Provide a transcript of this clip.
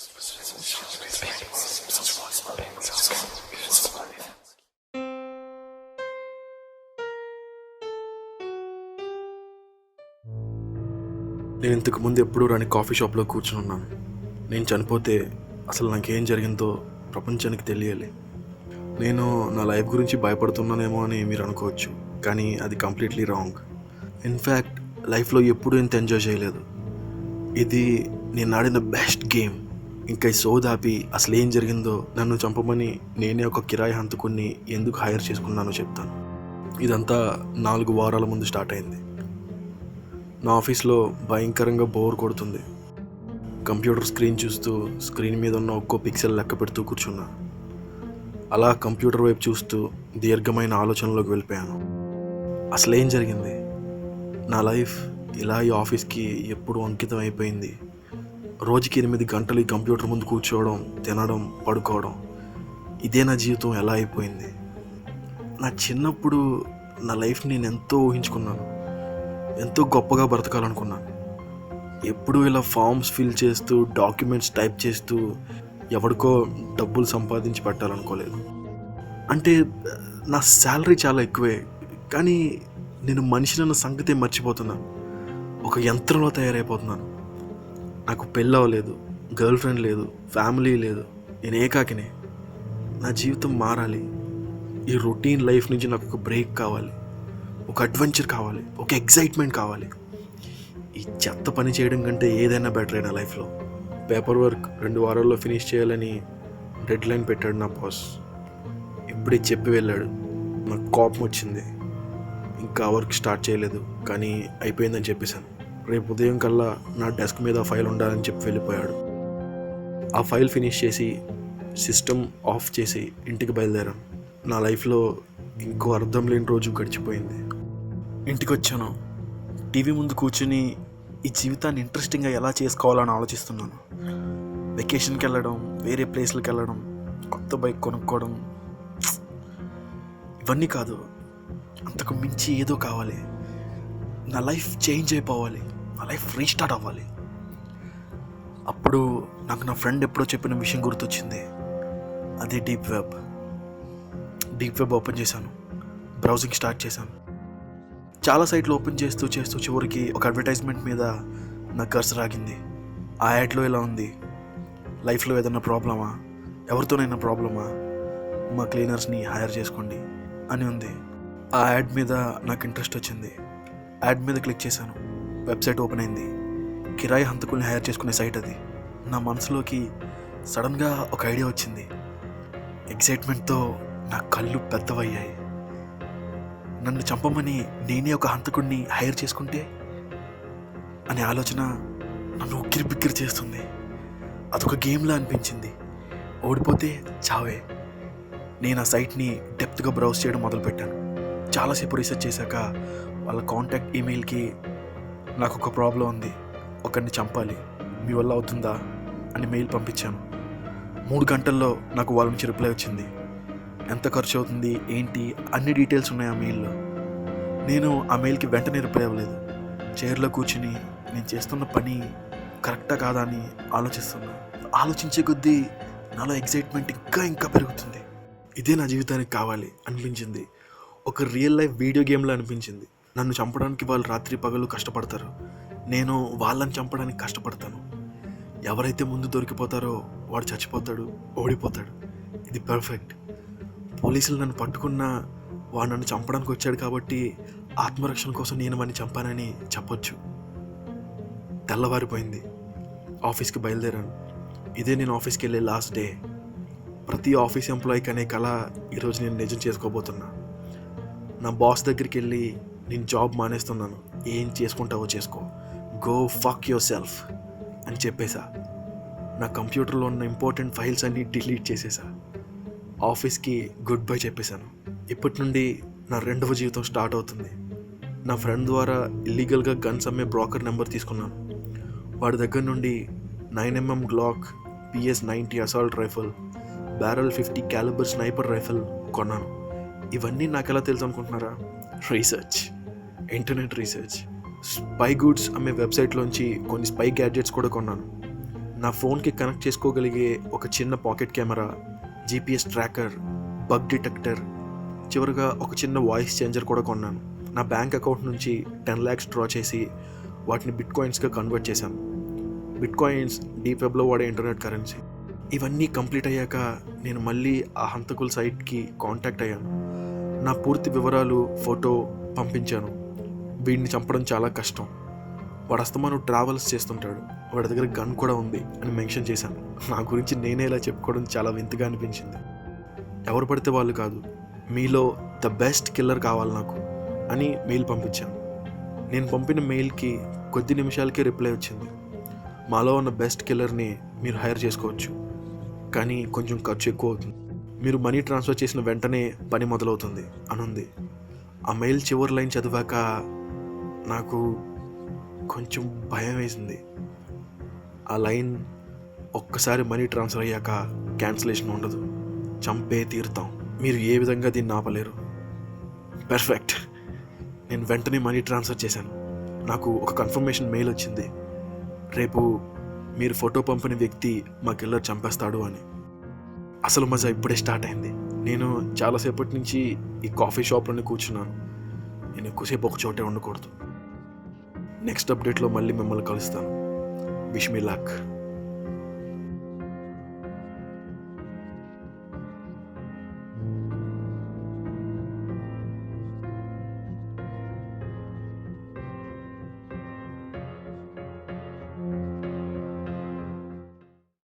నేను ఇంతకుముందు ఎప్పుడూ రాని కాఫీ షాప్లో కూర్చుని ఉన్నాను. నేను చనిపోతే అసలు నాకేం జరిగిందో ప్రపంచానికి తెలియాలి. నేను నా లైఫ్ గురించి భయపడుతున్నానేమో అని మీరు అనుకోవచ్చు కానీ అది కంప్లీట్లీ రాంగ్. ఇన్ఫ్యాక్ట్ లైఫ్లో ఎప్పుడూ ఇంత ఎంజాయ్ చేయలేదు. ఇది నేను ఆడిన బెస్ట్ గేమ్. ఇంకా ఈ సోదాపి అసలు ఏం జరిగిందో నన్ను చంపమని నేనే ఒక కిరాయి హంతకుని ఎందుకు హైర్ చేసుకున్నానో చెప్తాను. ఇదంతా నాలుగు వారాల ముందు స్టార్ట్ అయింది. నా ఆఫీస్లో భయంకరంగా బోర్ కొడుతుంది. కంప్యూటర్ స్క్రీన్ చూస్తూ స్క్రీన్ మీద ఉన్న ఒక్కో పిక్సెల్ లెక్క పెడుతూ కూర్చున్నా. అలా కంప్యూటర్ వైపు చూస్తూ దీర్ఘమైన ఆలోచనలోకి వెళ్ళిపోయాను. అసలేం జరిగింది? నా లైఫ్ ఇలా ఈ ఆఫీస్కి ఎప్పుడు అంకితం అయిపోయింది? రోజుకి ఎనిమిది గంటలు ఈ కంప్యూటర్ ముందు కూర్చోవడం తినడం పడుకోవడం. ఇదే నా జీవితం ఎలా అయిపోయింది? నా చిన్నప్పుడు నా లైఫ్ నేను ఎంతో ఊహించుకున్నాను. ఎంతో గొప్పగా బ్రతకాలనుకున్నాను. ఎప్పుడూ ఇలా ఫామ్స్ ఫిల్ చేస్తూ డాక్యుమెంట్స్ టైప్ చేస్తూ ఎవరికో డబ్బులు సంపాదించి పెట్టాలనుకోలేదు. అంటే నా శాలరీ చాలా ఎక్కువే కానీ నేను మనిషినన్న సంగతే మర్చిపోతున్నాను ఒక యంత్రంలో తయారైపోతున్నాను. నాకు పెళ్ళి అవ్వలేదు గర్ల్ ఫ్రెండ్ లేదు ఫ్యామిలీ లేదు నేను ఏకాకినే. నా జీవితం మారాలి. ఈ రొటీన్ లైఫ్ నుంచి నాకు ఒక బ్రేక్ కావాలి. ఒక అడ్వెంచర్ కావాలి. ఒక ఎగ్జైట్మెంట్ కావాలి. ఈ చెత్త పని చేయడం కంటే ఏదైనా బెటర్ నా లైఫ్లో పేపర్ వర్క్ రెండు వారాల్లో ఫినిష్ చేయాలని డెడ్ లైన్ పెట్టాడు నా బాస్ ఇప్పుడే చెప్పి వెళ్ళాడు. నాకు కోపం వచ్చింది. ఇంకా వర్క్ స్టార్ట్ చేయలేదు కానీ అయిపోయిందని చెప్పేశాను. రేపు ఉదయం కల్లా నా డెస్క్ మీద ఫైల్ ఉండాలని చెప్పి వెళ్ళిపోయాడు. ఆ ఫైల్ ఫినిష్ చేసి సిస్టమ్ ఆఫ్ చేసి ఇంటికి బయలుదేరాను నా లైఫ్లో ఇంకో అర్థం లేని రోజు గడిచిపోయింది. ఇంటికి వచ్చాను టీవీ ముందు కూర్చుని ఈ జీవితాన్ని ఇంట్రెస్టింగ్గా ఎలా చేసుకోవాలని ఆలోచిస్తున్నాను. వెకేషన్కి వెళ్ళడం వేరే ప్లేస్లకు వెళ్ళడం కొత్త బైక్ కొనుక్కోవడం. ఇవన్నీ కాదు అంతకు మించి ఏదో కావాలి. నా లైఫ్ చేంజ్ అయిపోవాలి. నా లైఫ్ రీస్టార్ట్ అవ్వాలి. అప్పుడు నాకు నా ఫ్రెండ్ ఎప్పుడో చెప్పిన విషయం గుర్తొచ్చింది. అది deep web. Deep web open చేశాను. బ్రౌజింగ్ స్టార్ట్ చేశాను. చాలా సైట్లు ఓపెన్ చేస్తూ చేస్తూ చివరికి ఒక అడ్వర్టైజ్మెంట్ మీద నా కర్స్ రాగింది. ఆ యాడ్లో ఇలా ఉంది? లైఫ్లో ఏదైనా ప్రాబ్లమా? ఎవరితోనైనా ప్రాబ్లమా? మా క్లీనర్స్ని హైర్ చేసుకోండి అని ఉంది. ఆ యాడ్ మీద నాకు ఇంట్రెస్ట్ వచ్చింది. యాడ్ మీద క్లిక్ చేశాను. వెబ్సైట్ ఓపెన్ అయింది. కిరాయి హంతకుల్ని హైర్ చేసుకునే సైట్ అది. నా మనసులోకి సడన్గా ఒక ఐడియా వచ్చింది. ఎగ్జైట్మెంట్తో నా కళ్ళు పెద్దవయ్యాయి. నన్ను చంపమని నేనే ఒక హంతకుడిని హైర్ చేసుకుంటే అనే ఆలోచన నన్ను ఉక్కిరి బిక్కిరి చేస్తుంది. అదొక గేమ్లా అనిపించింది. ఓడిపోతే చావే. నేను ఆ సైట్ని డెప్త్గా బ్రౌజ్ చేయడం మొదలుపెట్టాను. చాలాసేపు రీసెర్చ్ చేశాక వాళ్ళ కాంటాక్ట్ ఈమెయిల్కి నాకు ఒక ప్రాబ్లం ఉంది. ఒకరిని చంపాలి. మీ వల్ల అవుతుందా? అని మెయిల్ పంపించాను మూడు గంటల్లో నాకు వాళ్ళ నుంచి రిప్లై వచ్చింది. ఎంత ఖర్చు అవుతుంది? ఏంటి? అన్ని డీటెయిల్స్ ఉన్నాయి ఆ మెయిల్లో నేను ఆ మెయిల్కి వెంటనే రిప్లై అవ్వలేదు. చైర్లో కూర్చుని నేను చేస్తున్న పని కరెక్టా కాదా అని ఆలోచిస్తున్నా. ఆలోచించే కొద్దీ నాలో ఎగ్జైట్మెంట్ ఇంకా ఇంకా పెరుగుతుంది. ఇదే నా జీవితానికి కావాలి అనిపించింది. ఒక రియల్ లైఫ్ వీడియో గేమ్లో అనిపించింది. నన్ను చంపడానికి వాళ్ళు రాత్రి పగలు కష్టపడతారు. నేను వాళ్ళని చంపడానికి కష్టపడతాను. ఎవరైతే ముందు దొరికిపోతారో వాడు చచ్చిపోతాడు ఓడిపోతాడు. ఇది పర్ఫెక్ట్ పోలీసులు నన్ను పట్టుకున్నా వాడు నన్ను చంపడానికి వచ్చాడు కాబట్టి ఆత్మరక్షణ కోసం నేను వాడిని చంపానని చెప్పొచ్చు. తెల్లవారిపోయింది. ఆఫీస్కి బయలుదేరాను. ఇదే నేను ఆఫీస్కి వెళ్ళే లాస్ట్ డే ప్రతి ఆఫీస్ ఎంప్లాయీకి అనే కళ ఈరోజు నేను నిజం చేసుకోబోతున్నా. నా బాస్ దగ్గరికి వెళ్ళి నేను జాబ్ మానేస్తున్నాను. ఏం చేసుకుంటావో చేసుకో. గో ఫక్ యువర్ సెల్ఫ్ అని చెప్పేశా. నా కంప్యూటర్లో ఉన్న ఇంపార్టెంట్ ఫైల్స్ అన్నీ డిలీట్ చేసేసా ఆఫీస్కి గుడ్ బై చెప్పేశాను. ఇప్పటి నుండి నా రెండవ జీవితం స్టార్ట్ అవుతుంది. నా ఫ్రెండ్ ద్వారా ఇల్లీగల్గా గన్స్ అమ్మే బ్రోకర్ నెంబర్ తీసుకున్నాను. వాడి దగ్గర నుండి nine M M Glock P S ninety assault rifle barrel fifty calibre sniper rifle కొన్నాను. ఇవన్నీ నాకు ఎలా తెలుసు అనుకుంటున్నారా? Research. Internet research. Spy goods అమ్మే వెబ్సైట్లోంచి కొన్ని స్పై గ్యాడ్జెట్స్ కూడా కొన్నాను. నా ఫోన్కి కనెక్ట్ చేసుకోగలిగే ఒక చిన్న pocket camera GPS tracker bug detector చివరిగా ఒక చిన్న వాయిస్ చేంజర్ కూడా కొన్నాను. నా బ్యాంక్ అకౌంట్ నుంచి టెన్ ల్యాక్స్ డ్రా చేసి వాటిని బిట్ కాయిన్స్గా కన్వర్ట్ చేశాను. బిట్ కాయిన్స్ డీప్ వెబ్లో వాడే ఇంటర్నెట్ కరెన్సీ. ఇవన్నీ కంప్లీట్ అయ్యాక నేను మళ్ళీ ఆ హంతకుల సైట్కి కాంటాక్ట్ అయ్యాను. నా పూర్తి వివరాలు ఫోటో పంపించాను. వీడిని చంపడం చాలా కష్టం. వాడు అస్తమాను ట్రావెల్స్ చేస్తుంటాడు. వాడి దగ్గర గన్ కూడా ఉంది అని మెన్షన్ చేశాను. నా గురించి నేనే ఇలా చెప్పుకోవడం చాలా వింతగా అనిపించింది. ఎవరు పడితే వాళ్ళు కాదు మీలో ద బెస్ట్ కిల్లర్ కావాలి నాకు అని మెయిల్ పంపించాను. నేను పంపిన మెయిల్కి కొద్ది నిమిషాలకే రిప్లై వచ్చింది. మాలో ఉన్న బెస్ట్ కిల్లర్ని మీరు హైర్ చేసుకోవచ్చు. కానీ కొంచెం ఖర్చు ఎక్కువ అవుతుంది. మీరు మనీ ట్రాన్స్ఫర్ చేసిన వెంటనే పని మొదలవుతుంది అనుంది. ఆ మెయిల్ చివరి లైన్ చదివాక నాకు కొంచెం భయం వేసింది. ఆ లైన్ ఒక్కసారి మనీ ట్రాన్స్ఫర్ అయ్యాక క్యాన్సిలేషన్ ఉండదు. చంపే తీరుతాం. మీరు ఏ విధంగా దీన్ని ఆపలేరు. పర్ఫెక్ట్ నేను వెంటనే మనీ ట్రాన్స్ఫర్ చేశాను. నాకు ఒక కన్ఫర్మేషన్ మెయిల్ వచ్చింది. రేపు మీరు ఫోటో పంపిన వ్యక్తి మా కిల్లర్ చంపేస్తాడు అని. అసలు మజా ఇప్పుడే స్టార్ట్ అయింది. నేను చాలాసేపటి నుంచి ఈ కాఫీ షాప్లోనే కూర్చున్నాను. నేను ఎక్కువసేపు ఒక చోటే ఉండకూడదు. నెక్స్ట్ అప్డేట్లో మళ్ళీ మిమ్మల్ని కలుస్తాను. Wish me luck